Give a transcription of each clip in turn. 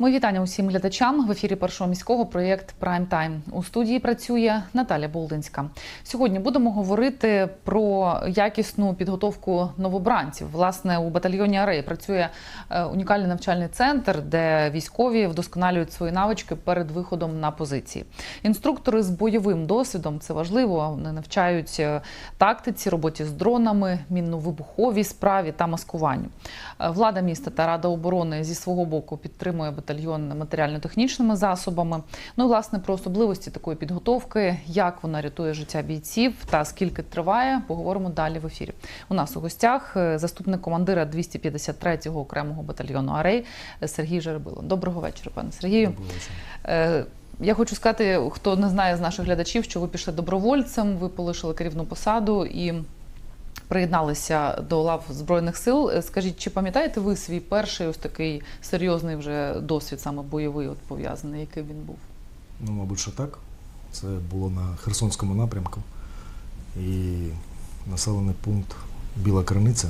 Мої вітання усім глядачам в ефірі першого міського проєкт Прайм Тайм. У студії працює Наталя Болдинська. Сьогодні будемо говорити про якісну підготовку новобранців. Власне, у батальйоні Арей працює е, унікальний навчальний центр, де військові вдосконалюють свої навички перед виходом на позиції. Інструктори з бойовим досвідом це важливо. Вони навчають е, тактиці, роботі з дронами, мінно-вибуховій справі та маскуванню. Е, Влада міста та Рада оборони зі свого боку підтримує батальйон матеріально-технічними засобами. Ну і власне про особливості такої підготовки, як вона рятує життя бійців та скільки триває, поговоримо далі в ефірі. У нас у гостях е, заступник командира 253-го окремого батальйону Арей Сергій Жеребило. Доброго вечора, пане Сергію. Е, Я хочу сказати, хто не знає з наших глядачів, що ви пішли добровольцем, ви полишили керівну посаду і приєдналися до лав Збройних сил. Е, Скажіть, чи пам'ятаєте ви свій перший ось такий серйозний вже досвід, саме бойовий, от пов'язаний, який він був? Ну, мабуть, що так. Це було на Херсонському напрямку. І населений пункт Біла Криниця.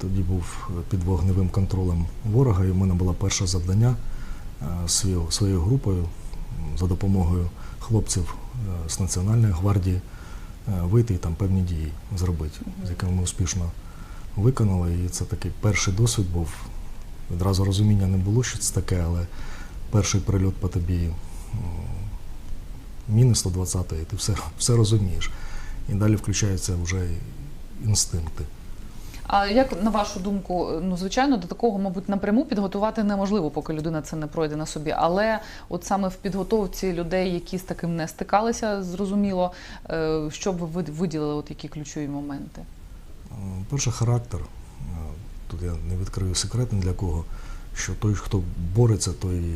Тоді був під вогневим контролем ворога, і в мене було перше завдання е, своєю, групою за допомогою хлопців е, з Національної гвардії вийти і там певні дії зробити, з якими ми успішно виконали. І це такий перший досвід був. Відразу розуміння не було, що це таке, але перший прильот по тобі міни 120 і ти все, все розумієш. І далі включаються вже інстинкти. А як на вашу думку, ну звичайно, до такого, мабуть, напряму підготувати неможливо, поки людина це не пройде на собі. Але от саме в підготовці людей, які з таким не стикалися, зрозуміло, е, що б ви виділили, от які ключові моменти? Перше характер. Е, Тут я не відкрию секрет для кого, що той, хто бореться, той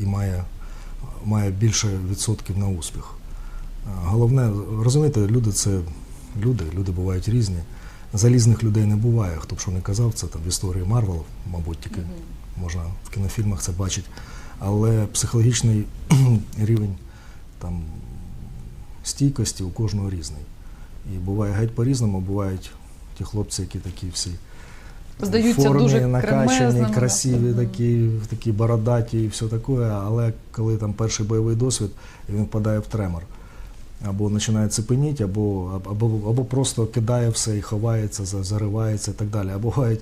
і має, має більше відсотків на успіх. Е, Головне, розумієте, люди це люди, люди бувають різні. Залізних людей не буває. Хто б що не казав, це там в історії Марвел, мабуть, тільки можна в кінофільмах це бачити. Але психологічний рівень там, стійкості у кожного різний. І буває геть по-різному, бувають ті хлопці, які такі всі Здаються формі, дуже накачані, красиві, такі, такі бородаті і все таке. Але коли там перший бойовий досвід, він впадає в тремор. Або починає цепеніти, або, або, або просто кидає все і ховається, заривається і так далі. А бувають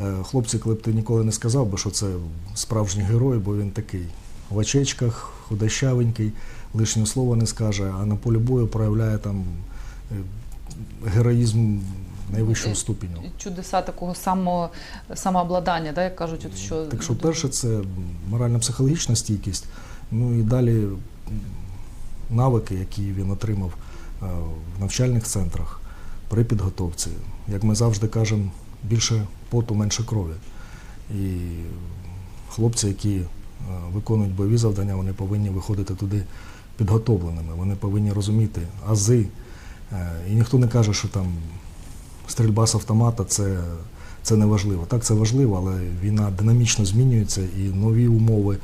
е, хлопці, коли б ти ніколи не сказав би, що це справжній герой, бо він такий в очечках, худощавенький, лишнє слово не скаже, а на полі бою проявляє там е, героїзм найвищого Е, ступеню. Чудеса такого само, самообладання, да, як кажуть, от що Так що перше це морально-психологічна стійкість, ну і далі навики, які він отримав е, в навчальних центрах при підготовці. Як ми завжди кажемо, більше поту, менше крові. І хлопці, які е, виконують бойові завдання, вони повинні виходити туди підготовленими, вони повинні розуміти ази. Е, І ніхто не каже, що там стрільба з автомата це, це не важливо. Так, це важливо, але війна динамічно змінюється і нові умови.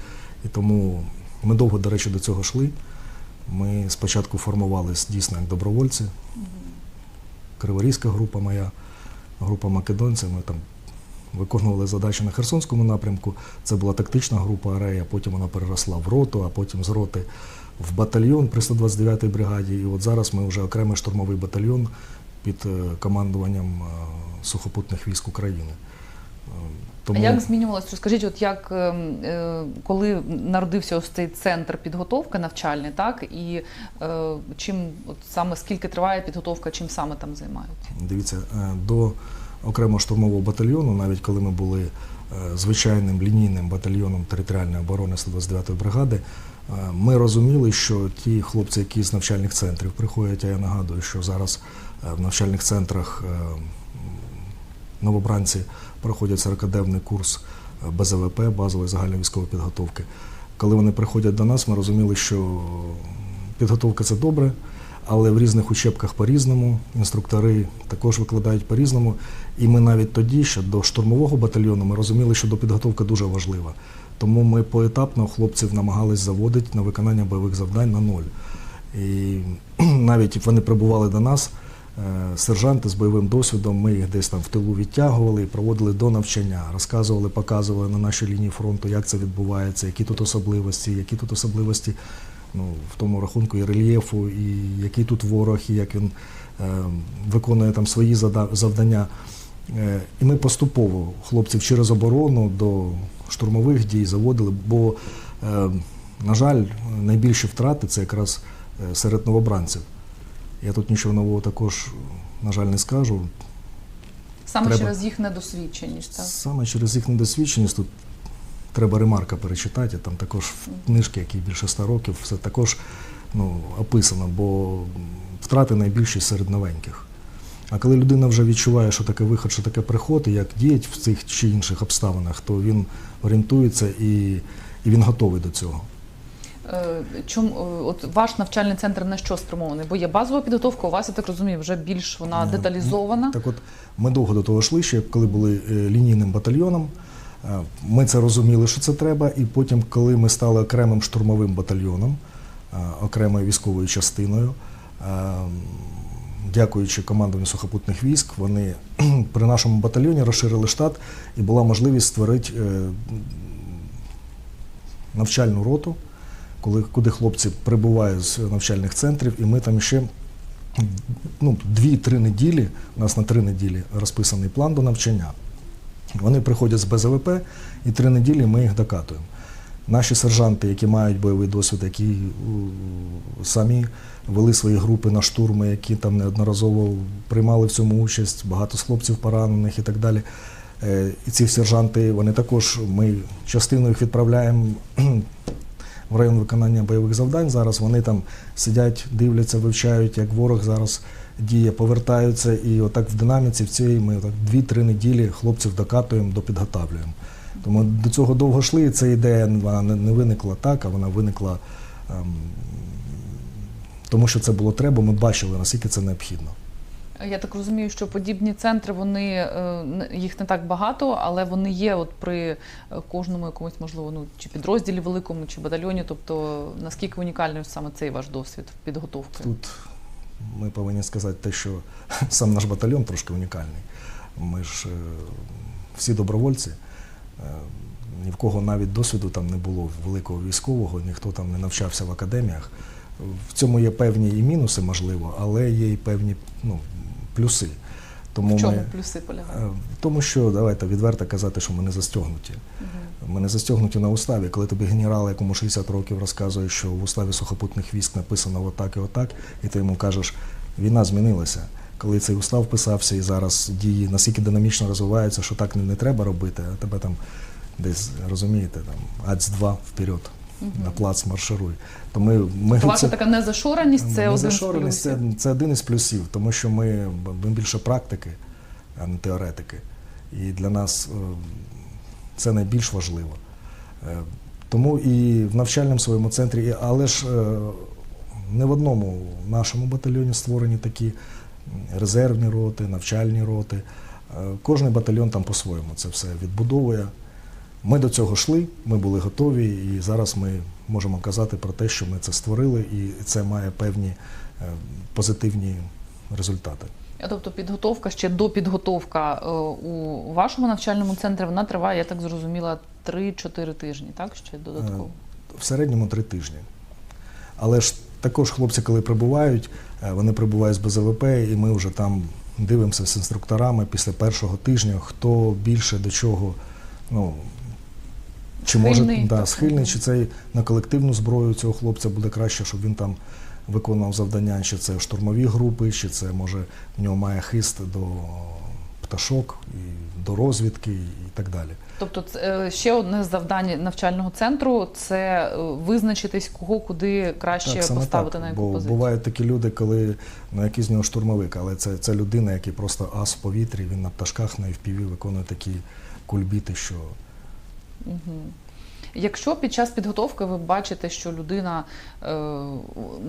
І тому ми довго, до речі, до цього йшли. Ми спочатку формувалися дійсно як добровольці. Криворізька група моя, група македонців. Ми там виконували задачі на Херсонському напрямку. Це була тактична група Арея, потім вона переросла в роту, а потім з роти в батальйон при 129-й бригаді. І от зараз ми вже окремий штурмовий батальйон під е, командуванням е, сухопутних військ України. Е, А як змінювалося? Розкажіть, от як е, е, коли народився ось цей центр підготовки навчальний, так і е, чим от саме скільки триває підготовка, чим саме там займаються? Дивіться, е, до окремого штурмового батальйону, навіть коли ми були е, звичайним лінійним батальйоном територіальної оборони 129-ї бригади, е, ми розуміли, що ті хлопці, які з навчальних центрів приходять, а я нагадую, що зараз в навчальних центрах новобранці проходять 40-денний курс е, БЗВП, базової загальної військової підготовки. Коли вони приходять до нас, ми розуміли, що підготовка це добре, але в різних учебках по-різному, інструктори також викладають по-різному. І ми навіть тоді, ще до штурмового батальйону, ми розуміли, що до підготовка дуже важлива. Тому ми поетапно хлопців намагались заводити на виконання бойових завдань на ноль. І навіть вони прибували до нас, сержанти з бойовим досвідом. Ми їх десь там в тилу відтягували і проводили до навчання, розказували, показували на нашій лінії фронту, як це відбувається, які тут особливості, які тут особливості ну, в тому рахунку і рельєфу, і який тут ворог, і як він е, виконує там свої завдання. Е, І ми поступово хлопців через оборону до штурмових дій заводили, бо, е, на жаль, найбільші втрати це якраз е, серед новобранців. Я тут нічого нового також, на жаль, не скажу. Саме Треба. через їх недосвідченість. Так? Саме через їх недосвідченість тут треба ремарка перечитати. Там також в книжки, які більше 100 років, все також ну, описано, бо втрати найбільші серед новеньких. А коли людина вже відчуває, що таке виход, що таке приход, і як діять в цих чи інших обставинах, то він орієнтується і, і він готовий до цього. Е, Чому е, от ваш навчальний центр на що спрямований? Бо є базова підготовка, у вас, я так розумію, вже більш вона Е, деталізована. Так от ми довго до того йшли, ще коли були е, лінійним батальйоном. Ми це розуміли, що це треба, і потім, коли ми стали окремим штурмовим батальйоном, окремою військовою частиною, дякуючи командуванню сухопутних військ, вони при нашому батальйоні розширили штат і була можливість створити навчальну роту, коли, куди хлопці прибувають з навчальних центрів, і ми там ще ну, 2-3 неділі, у нас на 3 неділі розписаний план до навчання. Вони приходять з БЗВП, і 3 неділі ми їх докатуємо. Наші сержанти, які мають бойовий досвід, які у, самі вели свої групи на штурми, які там неодноразово приймали в цьому участь, багато з хлопців поранених і так далі. Е, І ці сержанти, вони також, ми частину їх відправляємо в район виконання бойових завдань. Зараз вони там сидять, дивляться, вивчають, як ворог зараз діє, повертаються. І отак в динаміці в цій ми так 2-3 неділі хлопців докатуємо, допідготавлюємо. Тому до цього довго йшли, і ця ідея вона не виникла так, а вона виникла ем, тому, що це було треба. Ми бачили, наскільки це необхідно. Я так розумію, що подібні центри вони е, їх не так багато, але вони є от при е, кожному якомусь, можливо, ну чи підрозділі великому, чи батальйоні. Тобто наскільки унікальний саме цей ваш досвід підготовки? Тут ми повинні сказати те, що сам наш батальйон трошки унікальний. Ми ж е, всі добровольці. Ні в кого навіть досвіду там не було великого військового, ніхто там не навчався в академіях. В цьому є певні і мінуси, можливо, але є і певні ну, плюси. Тому В чому ми, плюси е, полягають? тому що давайте відверто казати, що ми не застягнуті. Мгм. Ми не застягнуті на уставі. Коли тобі генерал, якому 60 років розказує, що в уставі сухопутних військ написано отак і отак, і ти йому кажеш, війна змінилася. Коли цей устав писався і зараз дії настільки динамічно розвиваються, що так не, не треба робити, а тебе там десь розумієте, там АЦ 2 вперед, на плац маршируй. То ми, ми То ваша така незашореність це один Незашореність це, це один із плюсів, тому що ми, ми більше практики, а не теоретики. І для нас е, це найбільш важливо. Е, Тому і в навчальному своєму центрі, але ж е, не в одному нашому батальйоні створені такі резервні роти, навчальні роти. Кожний батальйон там по-своєму це все відбудовує. Ми до цього йшли, ми були готові, і зараз ми можемо казати про те, що ми це створили, і це має певні е, позитивні результати. Тобто підготовка ще до підготовка е, у вашому навчальному центрі вона триває, я так зрозуміла, 3-4 тижні, так? Ще додатково. В середньому три тижні. Але ж також хлопці, коли прибувають, е, вони прибувають з БЗВП, і ми вже там дивимося з інструкторами після першого тижня, хто більше до чого, ну, чи Схильний, може да, схильний, чи це на колективну зброю цього хлопця буде краще, щоб він там виконував завдання, чи це штурмові групи, чи це може в нього має хист до пташок, і до розвідки і так далі. Тобто, це, е, ще одне з завдань навчального центру це е, визначитись, кого куди краще саме поставити на яку бо позицію. бувають такі люди, коли ну, який з нього штурмовик, але це, це людина, який просто ас в повітрі, він на пташках на FPV виконує такі кульбіти, що Якщо під час підготовки ви бачите, що людина, е,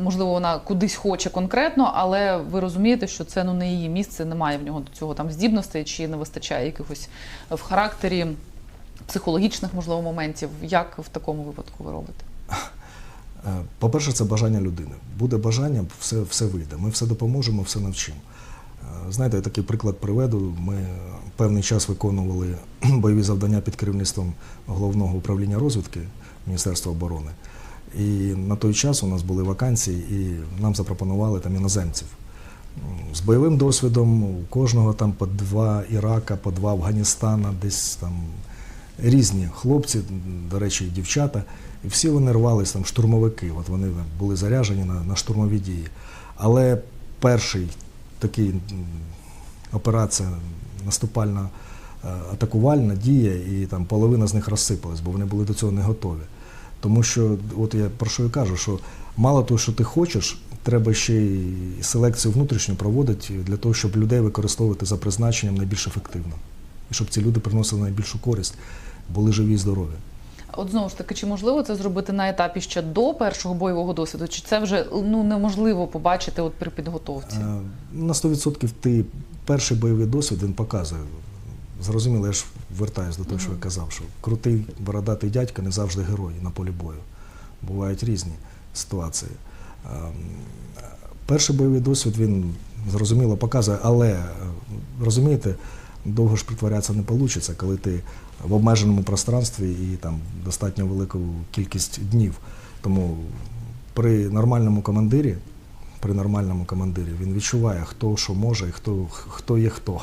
можливо, вона кудись хоче конкретно, але ви розумієте, що це ну не її місце, немає в нього до цього там здібностей, чи не вистачає якихось в характері психологічних, можливо, моментів. Як в такому випадку ви робите? Е, По-перше, це бажання людини. Буде бажання, все, все вийде. Ми все допоможемо, все навчимо. Знаєте, я такий приклад приведу. Ми певний час виконували бойові завдання під керівництвом головного управління розвідки Міністерства оборони. І на той час у нас були вакансії, і нам запропонували там іноземців. З бойовим досвідом у кожного там по два Ірака, по два Афганістана, десь там різні хлопці, до речі, дівчата. І всі вони рвались там штурмовики. От вони були заряжені на, на штурмові дії. Але перший такий операція наступальна е, атакувальна дія, і там половина з них розсипалась, бо вони були до цього не готові. Тому що, от я про що і кажу, що мало того, що ти хочеш, треба ще й селекцію внутрішню проводити для того, щоб людей використовувати за призначенням найбільш ефективно. І щоб ці люди приносили найбільшу користь, були живі і здорові. От знову ж таки, чи можливо це зробити на етапі ще до першого бойового досвіду, чи це вже ну неможливо побачити от при підготовці? Е, На 100% ти перший бойовий досвід він показує. Зрозуміло, я ж вертаюсь до того, що я казав, що крутий бородатий дядька не завжди герой на полі бою. Бувають різні ситуації. Ем, Перший бойовий досвід він зрозуміло показує, але е, розумієте, довго ж притворятися не вийде, коли ти в обмеженому пространстві і там достатньо велику кількість днів. Тому при нормальному командирі, при нормальному командирі він відчуває, хто що може і хто, хто є хто.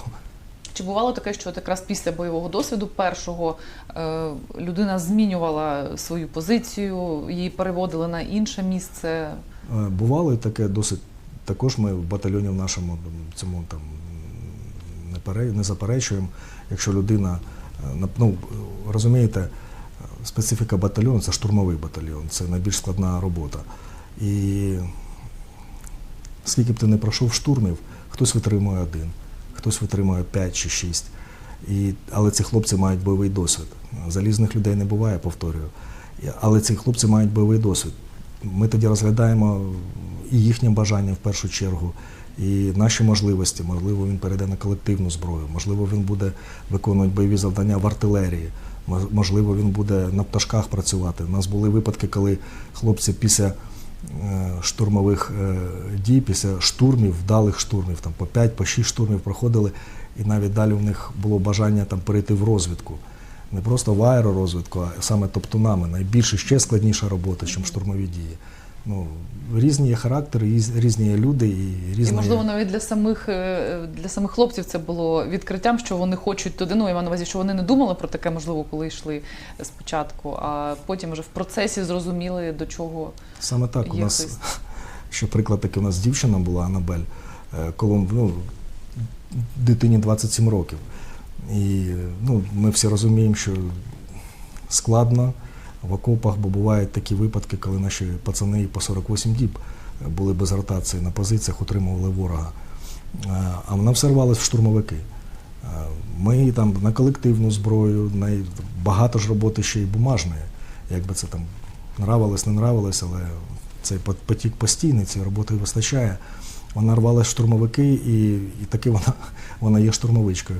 Чи бувало таке, що от якраз після бойового досвіду першого е, людина змінювала свою позицію, її переводили на інше місце? Е, Бувало і таке досить. Також ми в батальйоні в нашому цьому там не, пере, не заперечуємо, якщо людина, ну, розумієте, е, специфіка батальйону це штурмовий батальйон, це найбільш складна робота. І скільки б ти не пройшов штурмів, хтось витримує один, хтось витримує 5 чи 6. І, але ці хлопці мають бойовий досвід. Залізних людей не буває, повторюю. Але ці хлопці мають бойовий досвід. Ми тоді розглядаємо і їхнє бажання в першу чергу, і наші можливості. Можливо, він перейде на колективну зброю, можливо, він буде виконувати бойові завдання в артилерії, можливо, він буде на пташках працювати. У нас були випадки, коли хлопці після е, штурмових е, дій, після штурмів, вдалих штурмів, там по 5, по 6 штурмів проходили, і навіть далі в них було бажання там перейти в розвідку. Не просто в аеророзвідку, а саме топтунами. Найбільше ще складніша робота, ніж штурмові дії. Ну, різні є характери, різ- різні є люди і різні. І можливо навіть для самих е, для самих хлопців це було відкриттям, що вони хочуть туди. Ну я маю на увазі, що вони не думали про таке, можливо, коли йшли спочатку, а потім вже в процесі зрозуміли до чого Саме так у нас хист. ще приклад такий у нас дівчина була Анабель, е, коли ну, дитині 27 років. І ну, ми всі розуміємо, що складно в окопах, бо бувають такі випадки, коли наші пацани по 48 діб були без ротації на позиціях, утримували ворога. Е, А вона все рвалась в штурмовики. Е, Ми там на колективну зброю, на багато ж роботи ще й бумажної. Якби це там нравилось, не нравилось, але цей потік постійний, цієї роботи вистачає. Вона рвалась штурмовики, і, і таки вона, вона є штурмовичкою.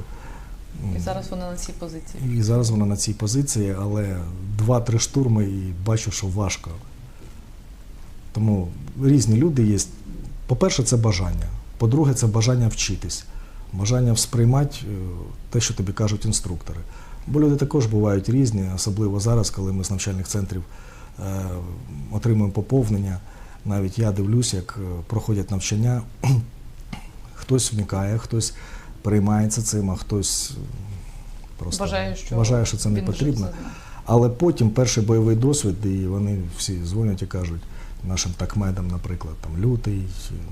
І зараз вони на цій позиції. І зараз вона на цій позиції, але два-три штурми і бачу, що важко. Тому різні люди є. По-перше, це бажання. По-друге, це бажання вчитись, бажання сприймати е, те, що тобі кажуть інструктори. Бо люди також бувають різні, особливо зараз, коли ми з навчальних центрів е, отримуємо поповнення. Навіть я дивлюсь, як е, проходять навчання. Хтось вникає, хтось переймається цим, а хтось е, просто Вважаю, що вважає, що це не потрібно. Але потім перший бойовий досвід, і вони всі дзвонять і кажуть нашим такмедам, наприклад, там Лютий,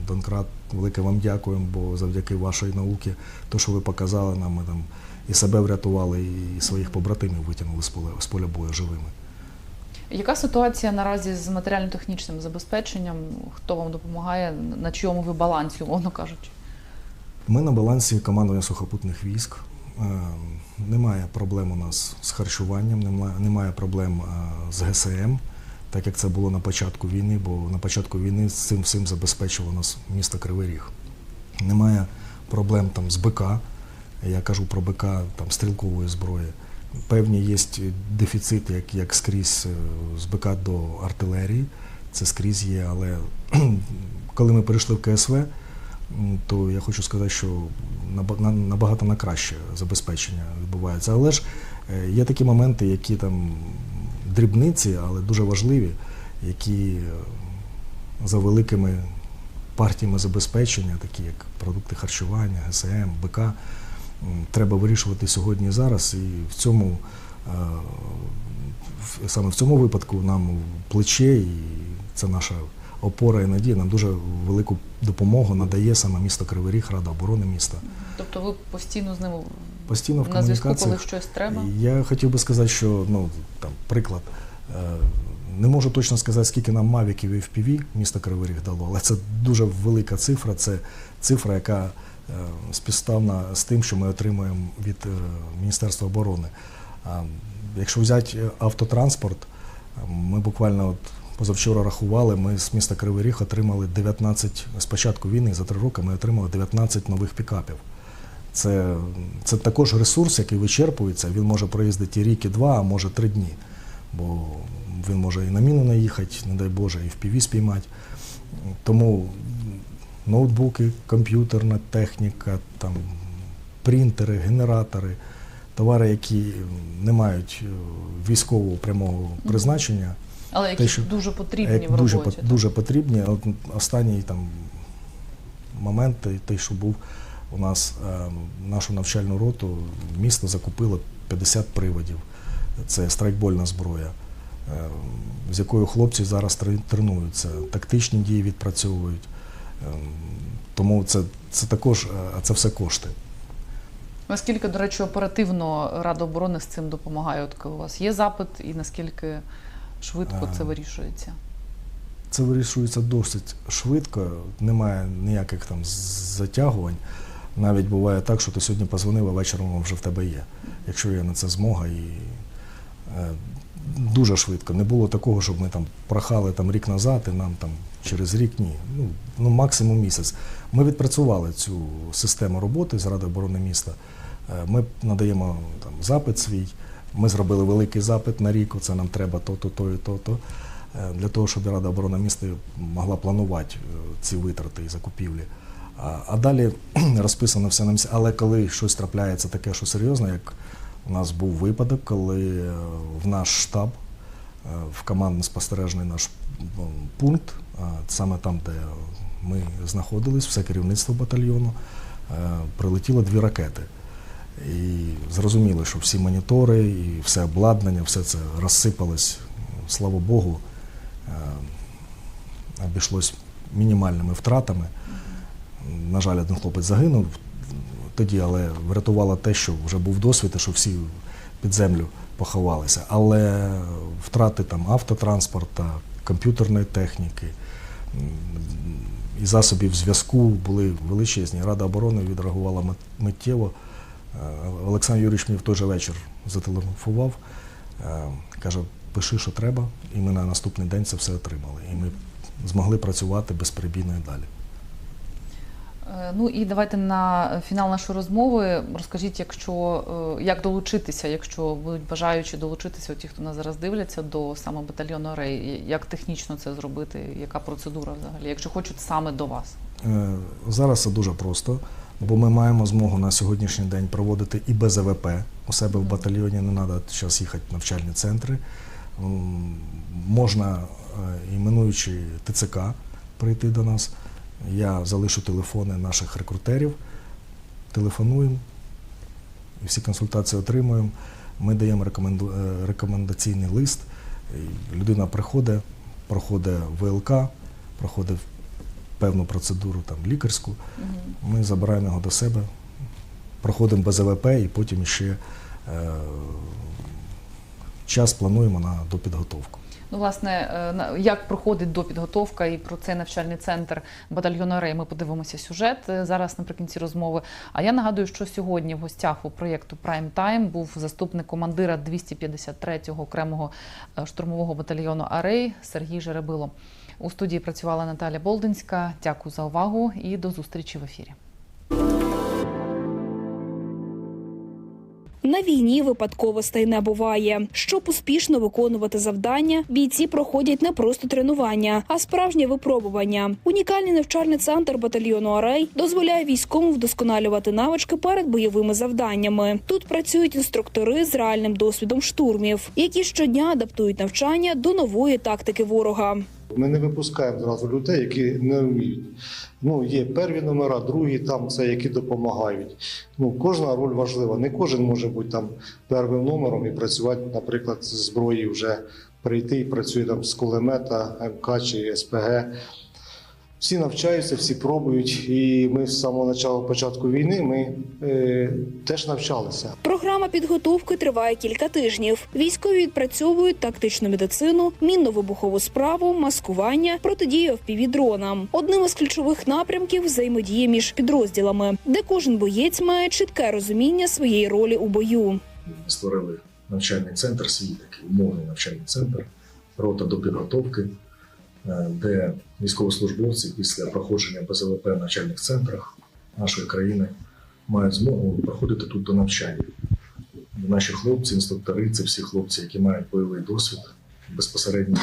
Донкрат, велике вам дякуємо, бо завдяки вашої науки, то, що ви показали нам, ми там і себе врятували, і своїх побратимів витягнули з поля, з поля бою живими. Яка ситуація наразі з матеріально-технічним забезпеченням? Хто вам допомагає? На чийому ви балансі, умовно кажучи? Ми на балансі командування сухопутних військ. Е, Немає проблем у нас з харчуванням, немає, проблем е, з ГСМ, так як це було на початку війни, бо на початку війни з цим всім забезпечило нас місто Кривий Ріг. Немає проблем там з БК, я кажу про БК там, стрілкової зброї. Певні є дефіцити, як, як скрізь е, з БК до артилерії, це скрізь є, але коли ми перейшли в КСВ, то я хочу сказати, що наба- на- набагато на краще забезпечення відбувається. Але ж е, є такі моменти, які там дрібниці, але дуже важливі, які е, за великими партіями забезпечення, такі як продукти харчування, ГСМ, БК, треба вирішувати сьогодні і зараз. І в цьому е, саме в цьому випадку нам плече, і це наша опора і надія, нам дуже велику допомогу надає саме місто Кривий Ріг, Рада оборони міста. Тобто ви постійно з ними Постійно в на зв'язку, коли щось треба? Я хотів би сказати, що ну там приклад. е, Не можу точно сказати, скільки нам мавіків і FPV місто Кривий Ріг дало, але це дуже велика цифра. Це цифра, яка е, співставна з тим, що ми отримуємо від е, Міністерства оборони. Якщо взяти автотранспорт, ми буквально от позавчора рахували, ми з міста Кривий Ріг отримали 19, з початку війни за три роки ми отримали 19 нових пікапів. Це, це також ресурс, який вичерпується. Він може проїздити рік, і два, а може три дні. Бо він може і на міну наїхати, не дай Боже, і в піві спіймати. Тому ноутбуки, комп'ютерна техніка, там, принтери, генератори, товари, які не мають е, військового прямого призначення, Але які те, що- дуже потрібні як в дуже, роботі. так? дуже потрібні. Останній там момент, той- що був у нас е, нашу навчальну роту, місто закупило 50 приводів. Це страйкбольна зброя, е, з якою хлопці зараз тренуються, тактичні дії відпрацьовують. Е, Тому це, це також, е, а це все кошти. Наскільки, до речі, оперативно Рада оборони з цим допомагає? От коли у вас є запит, і наскільки швидко це вирішується? Це вирішується досить швидко, немає ніяких там затягувань. Навіть буває так, що ти сьогодні позвонив, а вечором воно вже в тебе є, якщо є на це змога. І е, дуже швидко. Не було такого, щоб ми там прохали там, рік назад, і нам там через рік ні. Ну, ну максимум місяць. Ми відпрацювали цю систему роботи з Ради оборони міста. Е, Ми надаємо там, запит свій. Ми зробили великий запит на рік, це нам треба то-то, то і то-то. Е, Для того, щоб Рада оборони міста могла планувати е, ці витрати і закупівлі. А, далі розписано все на місці. Але коли щось трапляється таке, що серйозне, як у нас був випадок, коли е, в наш штаб, в командно-спостережний наш пункт, е, саме там, де ми знаходились, все керівництво батальйону, прилетіло дві ракети. І зрозуміло, що всі монітори і все обладнання, все це розсипалось. Слава Богу, е, обійшлось мінімальними втратами. На жаль, один хлопець загинув тоді, але врятувало те, що вже був досвід, і що всі під землю поховалися. Але втрати там автотранспорта, комп'ютерної техніки і засобів зв'язку були величезні. Рада оборони відреагувала миттєво. Е, Олександр Юрійович мені в той же вечір зателефонував, е, каже, пиши, що треба, і ми на наступний день це все отримали. І ми змогли працювати безперебійно і далі. Е, Ну і давайте на фінал нашої розмови розкажіть, якщо як долучитися, якщо будуть бажаючі долучитися, ті, хто нас зараз дивляться, до саме батальйону Рей, як технічно це зробити, яка процедура взагалі, якщо хочуть саме до вас. Зараз це дуже просто, бо ми маємо змогу на сьогоднішній день проводити і без АВП у себе в батальйоні. Не треба зараз їхати в навчальні центри. Можна, е, іменуючи ТЦК, прийти до нас. Я залишу телефони наших рекрутерів, телефонуємо і всі консультації отримуємо. Ми даємо рекоменду- е, рекомендаційний лист. Людина приходить, проходить ВЛК, проходить певну процедуру там, лікарську. Ми забираємо його до себе, проходимо без АВП і потім ще е, час плануємо на допідготовку. Ну, власне, е, як проходить допідготовка і про цей навчальний центр батальйону Рей, ми подивимося сюжет е, зараз наприкінці розмови. А я нагадую, що сьогодні в гостях у проєкту Prime Time був заступник командира 253-го окремого е, штурмового батальйону Арей Сергій Жеребило. У студії працювала Наталя Болдинська. Дякую за увагу і до зустрічі в ефірі. На війні випадковостей не буває. Щоб успішно виконувати завдання, бійці проходять не просто тренування, а справжнє випробування. Унікальний навчальний центр батальйону Арей дозволяє військовим вдосконалювати навички перед бойовими завданнями. Тут працюють інструктори з реальним досвідом штурмів, які щодня адаптують навчання до нової тактики ворога. Ми не випускаємо зразу людей, які не вміють. Ну, є перві номера, другі там це які допомагають. Ну, кожна роль важлива. Не кожен може бути там первим номером і працювати, наприклад, з зброї вже прийти і працює там з кулемета, МК чи СПГ. Всі навчаються, всі пробують, і ми з самого початку початку війни ми е, теж навчалися. Програма підготовки триває кілька тижнів. Військові відпрацьовують тактичну медицину, мінно-вибухову справу, маскування, протидію впівдронам. Одним із ключових напрямків взаємодія між підрозділами, де кожен боєць має чітке розуміння своєї ролі у бою. Ми створили навчальний центр, свій такий умовний навчальний центр, рота до підготовки, де військовослужбовці після проходження БЗВП в навчальних центрах нашої країни мають змогу проходити тут до навчання. Наші хлопці, інструктори це всі хлопці, які мають бойовий досвід, безпосередньо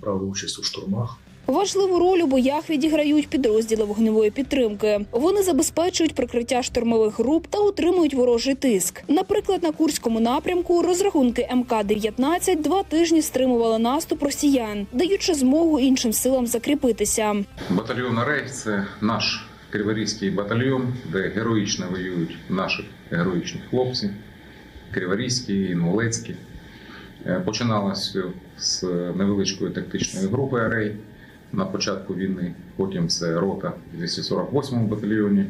брали участь у штурмах. Важливу роль у боях відіграють підрозділи вогневої підтримки. Вони забезпечують прикриття штурмових груп та утримують ворожий тиск. Наприклад, на курському напрямку розрахунки МК-19 два тижні стримували наступ росіян, даючи змогу іншим силам закріпитися. Батальйон Арей це наш криворізький батальйон, де героїчно воюють наші героїчні хлопці, криворізькі, інгулецькі. Е, Починалось з невеличкої тактичної групи Арей на початку війни. Потім це рота в 248-му батальйоні.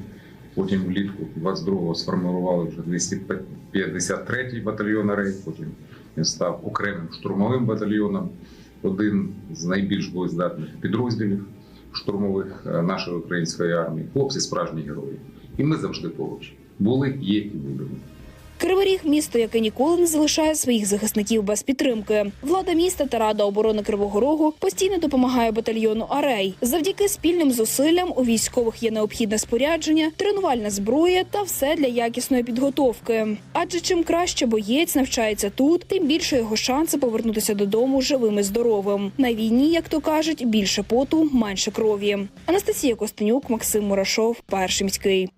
Потім влітку 22-го сформували вже 253-й батальйон Арей. Потім він став окремим штурмовим батальйоном, один з найбільш боєздатних підрозділів штурмових е, нашої української армії. Хлопці справжні герої. І ми завжди поруч. Були, є і будемо. Кривий Ріг – місто, яке ніколи не залишає своїх захисників без підтримки. Влада міста та рада оборони Кривого Рогу постійно допомагає батальйону Арей. Завдяки спільним зусиллям у військових є необхідне спорядження, тренувальна зброя та все для якісної підготовки. Адже чим краще боєць навчається тут, тим більше його шанси повернутися додому живим і здоровим. На війні, як то кажуть, більше поту, менше крові. Анастасія Костенюк, Максим Мурашов, перший міський.